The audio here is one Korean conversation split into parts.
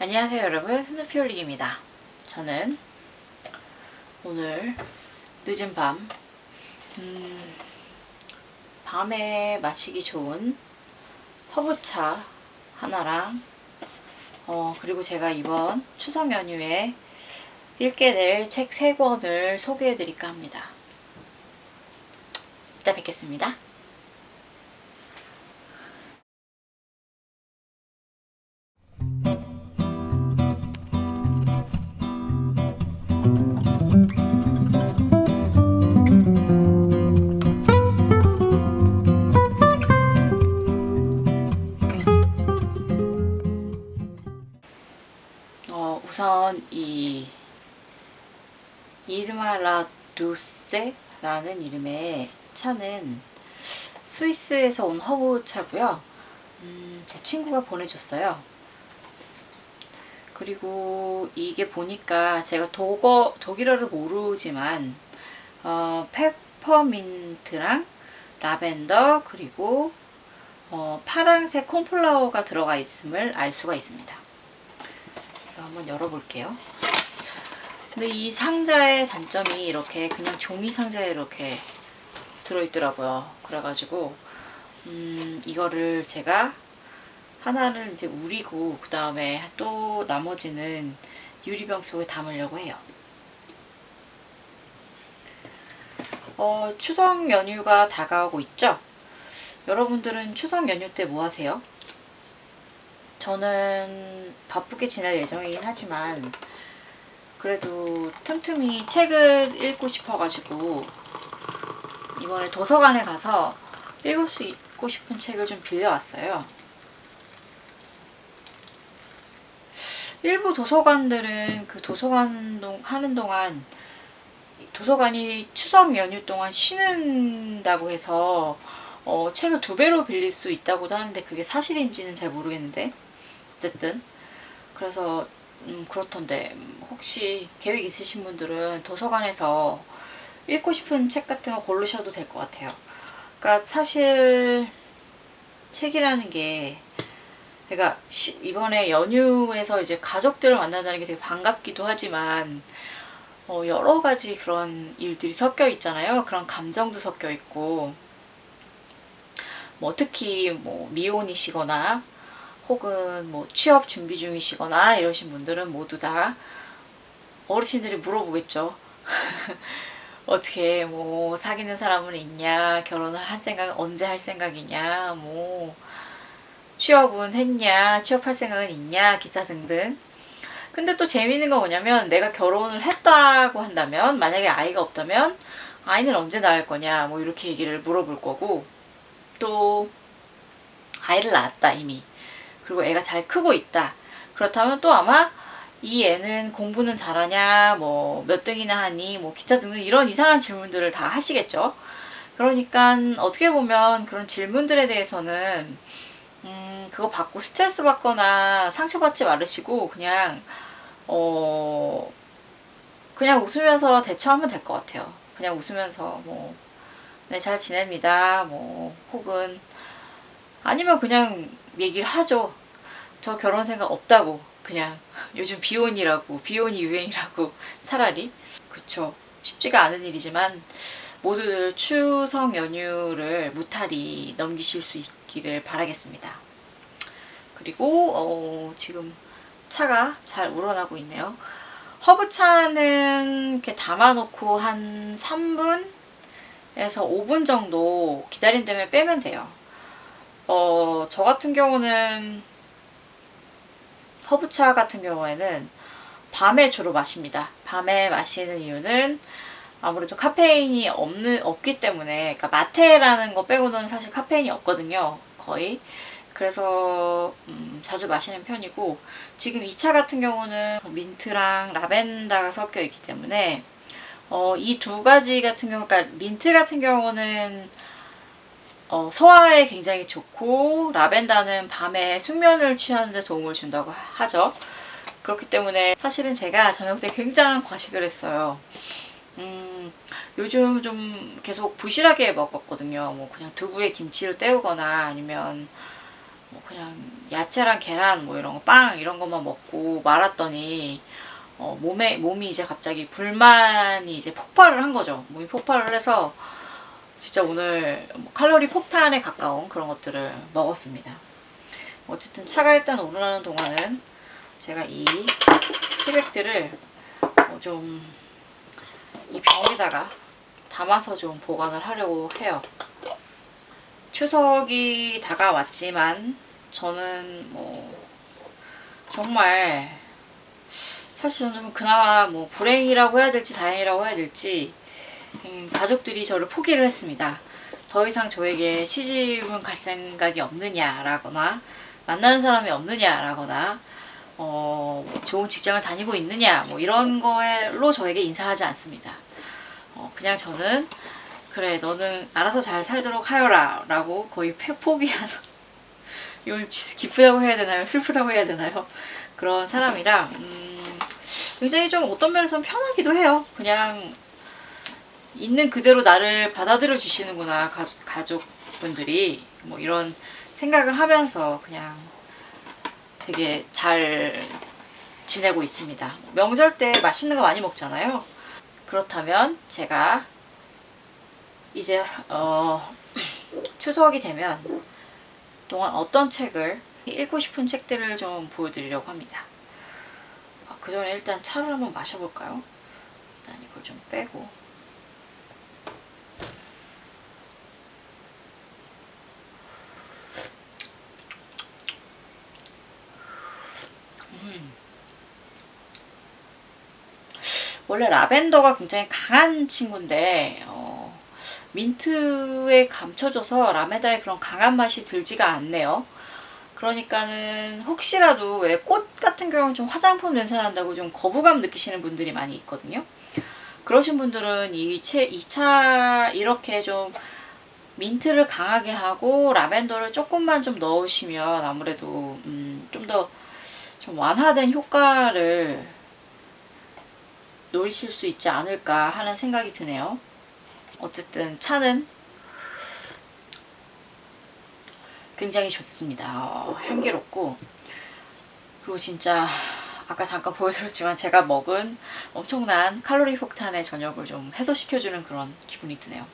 안녕하세요 여러분. 스누피올릭입니다. 저는 오늘 늦은 밤 음, 밤에 마시기 좋은 허브차 하나랑 어, 그리고 제가 이번 추석 연휴에 읽게 될 책 3권을 소개해 드릴까 합니다. 이따 뵙겠습니다 2002 이르마라 두세라는 이름의 차는 스위스에서 온 허브 차고요. 음, 제 친구가 보내줬어요. 그리고 이게 보니까 제가 독어, 독일어를 모르지만 어, 페퍼민트랑 라벤더 그리고 어, 파랑색 콩플라워가 들어가 있음을 알 수가 있습니다. 그래서 한번 열어볼게요. 근데 이 상자의 단점이 이렇게 그냥 종이 상자에 이렇게 들어있더라고요. 그래가지고 음, 이거를 제가 하나를 이제 우리고 그 다음에 또 나머지는 유리병 속에 담으려고 해요. 어, 추석 연휴가 다가오고 있죠? 여러분들은 추석 연휴 때 뭐 하세요? 저는 바쁘게 지낼 예정이긴 하지만 그래도 틈틈이 책을 읽고 싶어가지고 이번에 도서관에 가서 읽을 수 있고 싶은 책을 좀 빌려왔어요. 일부 도서관들은 그 도서관 동- 하는 동안 도서관이 추석 연휴 동안 쉬는다고 해서 어, 책을 두 배로 빌릴 수 있다고도 하는데 그게 사실인지는 잘 모르겠는데 어쨌든 그래서 음, 그렇던데 음, 혹시 계획 있으신 분들은 도서관에서 읽고 싶은 책 같은 거 고르셔도 될 것 같아요. 그러니까 사실 책이라는 게 그러니까 시- 이번에 연휴에서 이제 가족들을 만난다는 게 되게 반갑기도 하지만 어, 여러 가지 그런 일들이 섞여 있잖아요. 그런 감정도 섞여 있고 뭐 특히 뭐 미혼이시거나 혹은 뭐 취업 준비 중이시거나 이러신 분들은 모두 다 어르신들이 물어보겠죠. 어떻게 뭐 사귀는 사람은 있냐, 결혼을 할 생각 언제 할 생각이냐, 뭐 취업은 했냐, 취업할 생각은 있냐, 기타 등등. 근데 또 재미있는 건 뭐냐면 내가 결혼을 했다고 한다면 만약에 아이가 없다면 아이는 언제 낳을 거냐, 뭐 이렇게 얘기를 물어볼 거고 또 아이를 낳았다 이미. 그리고 애가 잘 크고 있다. 그렇다면 또 아마 이 애는 공부는 잘하냐, 뭐 몇 등이나 하니, 뭐 기타 등등 이런 이상한 질문들을 다 하시겠죠. 그러니까 어떻게 보면 그런 질문들에 대해서는 음, 그거 받고 스트레스 받거나 상처받지 말으시고 그냥 어 그냥 웃으면서 대처하면 될 것 같아요. 그냥 웃으면서 뭐 네, 잘 지냅니다. 뭐 혹은 아니면 그냥 얘기를 하죠. 저 결혼 생각 없다고 그냥 요즘 비혼이라고 비혼이 유행이라고 차라리 그쵸 쉽지가 않은 일이지만 모두들 추석 연휴를 무탈히 넘기실 수 있기를 바라겠습니다. 그리고 어, 지금 차가 잘 우러나고 있네요. 허브차는 이렇게 담아놓고 한 3분에서 5분 정도 기다린 다음에 빼면 돼요. 어, 저 같은 경우는 허브차 같은 경우에는 밤에 주로 마십니다. 밤에 마시는 이유는 아무래도 카페인이 없는, 없기 때문에, 그러니까 마테라는 거 빼고는 사실 카페인이 없거든요. 거의. 그래서 음, 자주 마시는 편이고 지금 이 차 같은 경우는 민트랑 라벤더가 섞여 있기 때문에 어, 이 두 가지 같은 경우, 그러니까 민트 같은 경우는 어, 소화에 굉장히 좋고 라벤더는 밤에 숙면을 취하는 데 도움을 준다고 하- 하죠. 그렇기 때문에 사실은 제가 저녁 때 굉장한 과식을 했어요. 음, 요즘 좀 계속 부실하게 먹었거든요. 뭐 그냥 두부에 김치를 때우거나 아니면 뭐 그냥 야채랑 계란 뭐 이런 거 빵 이런 것만 먹고 말았더니 어, 몸에 몸이 이제 갑자기 불만이 이제 폭발을 한 거죠. 몸이 폭발을 해서 진짜 오늘 뭐 칼로리 폭탄에 가까운 그런 것들을 먹었습니다. 어쨌든 차가 일단 오르는 동안은 제가 이 티백들을 어, 좀이 병에다가 담아서 좀 보관을 하려고 해요. 추석이 다가왔지만 저는 뭐 정말 사실 저는 그나마 뭐 불행이라고 해야 될지 다행이라고 해야 될지 음, 가족들이 저를 포기를 했습니다. 더 이상 저에게 시집은 갈 생각이 없느냐라거나 만나는 사람이 없느냐라거나 어, 좋은 직장을 다니고 있느냐 뭐 이런 거로 저에게 인사하지 않습니다. 어, 그냥 저는 그래 너는 알아서 잘 살도록 하여라 라고 거의 패- 포기한 이걸 기쁘다고 해야 되나요? 슬프다고 해야 되나요? 그런 사람이라 음, 굉장히 좀 어떤 면에서는 편하기도 해요. 그냥 있는 그대로 나를 받아들여 주시는구나 가, 가족분들이 뭐 이런 생각을 하면서 그냥 되게 잘 지내고 있습니다. 명절 때 맛있는 거 많이 먹잖아요. 그렇다면 제가 이제 어, 추석이 되면 동안 어떤 책을 읽고 싶은 책들을 좀 보여드리려고 합니다. 아, 그 전에 일단 차를 한번 마셔볼까요? 일단 이걸 좀 빼고 원래 라벤더가 굉장히 강한 친구인데 어, 민트에 감춰져서 라메다의 그런 강한 맛이 들지가 않네요. 그러니까는 혹시라도 왜 꽃 같은 경우는 좀 화장품 냄새 난다고 좀 거부감 느끼시는 분들이 많이 있거든요. 그러신 분들은 이, 채, 이차 이렇게 좀 민트를 강하게 하고 라벤더를 조금만 좀 넣으시면 아무래도 음, 좀더좀 완화된 효과를 노리실 수 있지 않을까 하는 생각이 드네요. 어쨌든 차는 굉장히 좋습니다. 어, 향기롭고 그리고 진짜 아까 잠깐 보여드렸지만 제가 먹은 엄청난 칼로리 폭탄의 저녁을 좀 해소시켜주는 그런 기분이 드네요.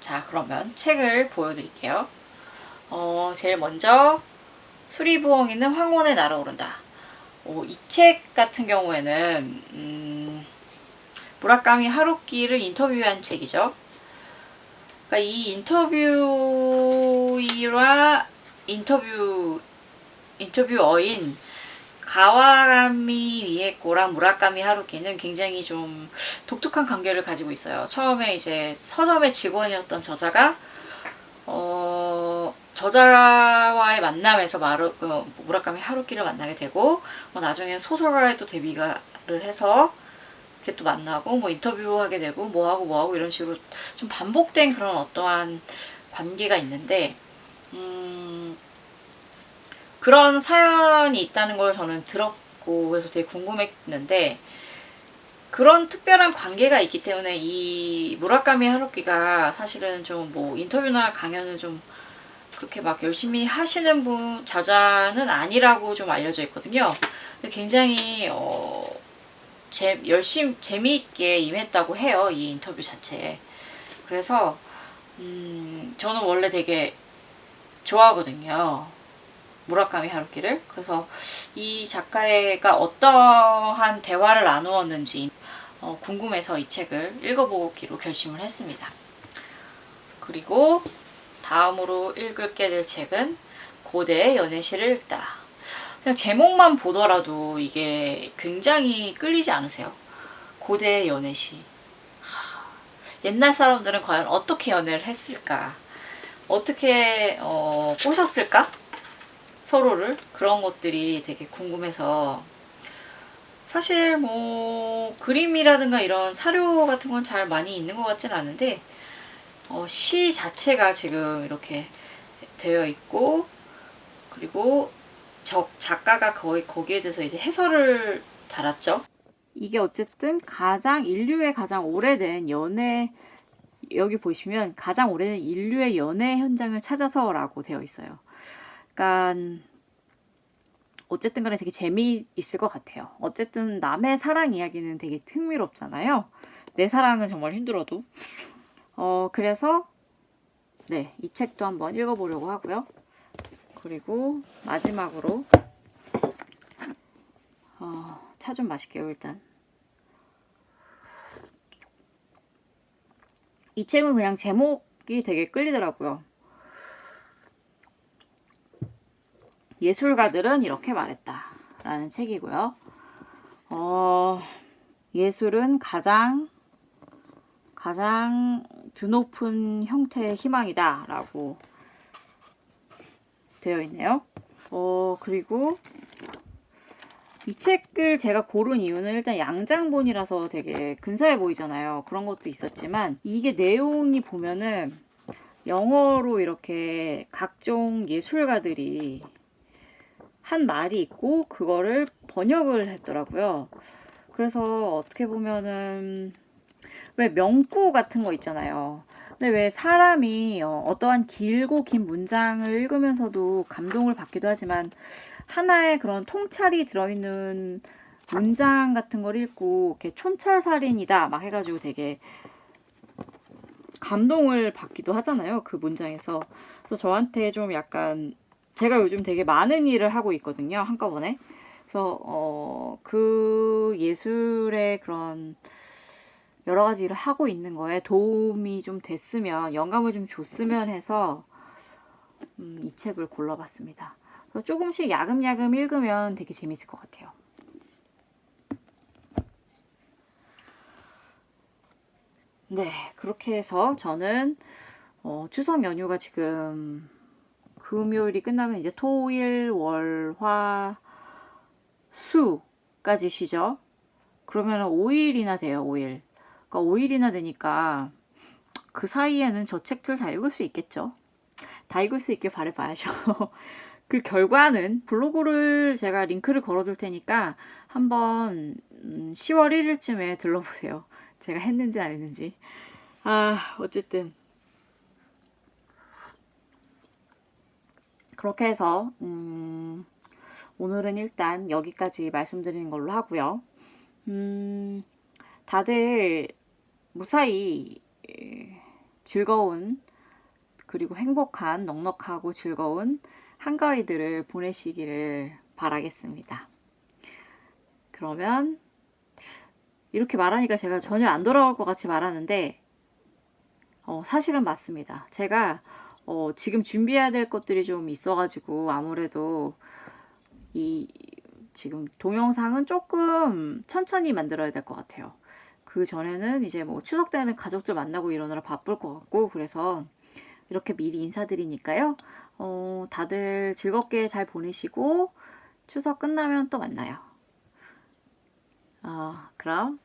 자 그러면 책을 보여드릴게요. 어, 제일 먼저 수리부엉 있는 황혼에 날아오른다. 어, 이책 같은 경우에는 음, 무라카미 하루키를 인터뷰한 책이죠. 그러니까 이 인터뷰이와 인터뷰 인터뷰어인 가와가미 미에코랑 무라카미 하루키는 굉장히 좀 독특한 관계를 가지고 있어요. 처음에 이제 서점의 직원이었던 저자가 어, 저자와의 만남에서 마루, 어, 무라카미 하루키를 만나게 되고 뭐 나중에 소설가에 또 데뷔를 해서 이렇게 또 만나고 뭐 인터뷰하게 되고 뭐 하고 뭐 하고 이런 식으로 좀 반복된 그런 어떠한 관계가 있는데 음, 그런 사연이 있다는 걸 저는 들었고 그래서 되게 궁금했는데 그런 특별한 관계가 있기 때문에 이 무라카미 하루키가 사실은 좀 뭐 인터뷰나 강연을 좀 그렇게 막 열심히 하시는 분 저자는 아니라고 좀 알려져 있거든요. 굉장히 어, 재, 열심 재미있게 임했다고 해요 이 인터뷰 자체에. 그래서 음, 저는 원래 되게 좋아하거든요. 무라카미 하루키를. 그래서 이 작가가 어떠한 대화를 나누었는지 어, 궁금해서 이 책을 읽어보기로 결심을 했습니다. 그리고 다음으로 읽게 될 책은 고대의 연애시를 읽다. 그냥 제목만 보더라도 이게 굉장히 끌리지 않으세요? 고대의 연애시. 하, 옛날 사람들은 과연 어떻게 연애를 했을까? 어떻게 어, 꼬셨을까? 서로를 그런 것들이 되게 궁금해서 사실 뭐 그림이라든가 이런 사료 같은 건 잘 많이 있는 것 같지는 않은데 어, 시 자체가 지금 이렇게 되어 있고 그리고 적 작가가 거기 거기에 대해서 이제 해설을 달았죠. 이게 어쨌든 가장 인류의 가장 오래된 연애 여기 보시면 가장 오래된 인류의 연애 현장을 찾아서라고 되어 있어요. 약간 어쨌든 간에 되게 재미있을 것 같아요. 어쨌든 남의 사랑 이야기는 되게 흥미롭잖아요. 내 사랑은 정말 힘들어도. 어, 그래서 네, 이 책도 한번 읽어보려고 하고요. 그리고 마지막으로 어, 차 좀 마실게요, 일단. 이 책은 그냥 제목이 되게 끌리더라고요. 예술가들은 이렇게 말했다. 라는 책이고요. 어, 예술은 가장, 가장 드높은 형태의 희망이다. 라고 되어 있네요. 어, 그리고 이 책을 제가 고른 이유는 일단 양장본이라서 되게 근사해 보이잖아요. 그런 것도 있었지만 이게 내용이 보면은 영어로 이렇게 각종 예술가들이 한 말이 있고 그거를 번역을 했더라고요. 그래서 어떻게 보면은 왜 명구 같은 거 있잖아요. 근데 왜 사람이 어, 어떠한 길고 긴 문장을 읽으면서도 감동을 받기도 하지만 하나의 그런 통찰이 들어있는 문장 같은 걸 읽고 이렇게 촌철살인이다 막 해가지고 되게 감동을 받기도 하잖아요. 그 문장에서. 그래서 저한테 좀 약간 제가 요즘 되게 많은 일을 하고 있거든요. 한꺼번에. 그래서 어, 그 예술의 그런 여러 가지 일을 하고 있는 거에 도움이 좀 됐으면 영감을 좀 줬으면 해서 음, 이 책을 골라봤습니다. 조금씩 야금야금 읽으면 되게 재밌을 것 같아요. 네, 그렇게 해서 저는 어, 추석 연휴가 지금 금요일이 끝나면 이제 토일, 월, 화, 수까지 쉬죠. 그러면 5일이나 돼요, 5일. 그러니까 5일이나 되니까 그 사이에는 저 책들 다 읽을 수 있겠죠. 다 읽을 수 있길 바래봐야죠. 그 결과는 블로그를 제가 링크를 걸어둘 테니까 한번 10월 1일쯤에 들러보세요. 제가 했는지 안 했는지. 아, 어쨌든. 그렇게 해서, 음, 오늘은 일단 여기까지 말씀드리는 걸로 하고요. 음, 다들 무사히 에, 즐거운 그리고 행복한 넉넉하고 즐거운 한가위들을 보내시기를 바라겠습니다. 그러면 이렇게 말하니까 제가 전혀 안 돌아올 것 같이 말하는데 어, 사실은 맞습니다. 제가 어, 지금 준비해야 될 것들이 좀 있어가지고 아무래도 이 지금 동영상은 조금 천천히 만들어야 될 것 같아요. 그 전에는 이제 뭐 추석 때는 가족들 만나고 이러느라 바쁠 것 같고 그래서 이렇게 미리 인사드리니까요. 어, 다들 즐겁게 잘 보내시고 추석 끝나면 또 만나요. 어, 그럼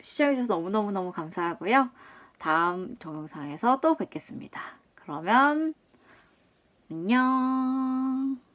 시청해주셔서 너무너무너무 감사하고요. 다음 동영상에서 또 뵙겠습니다. 그러면 안녕.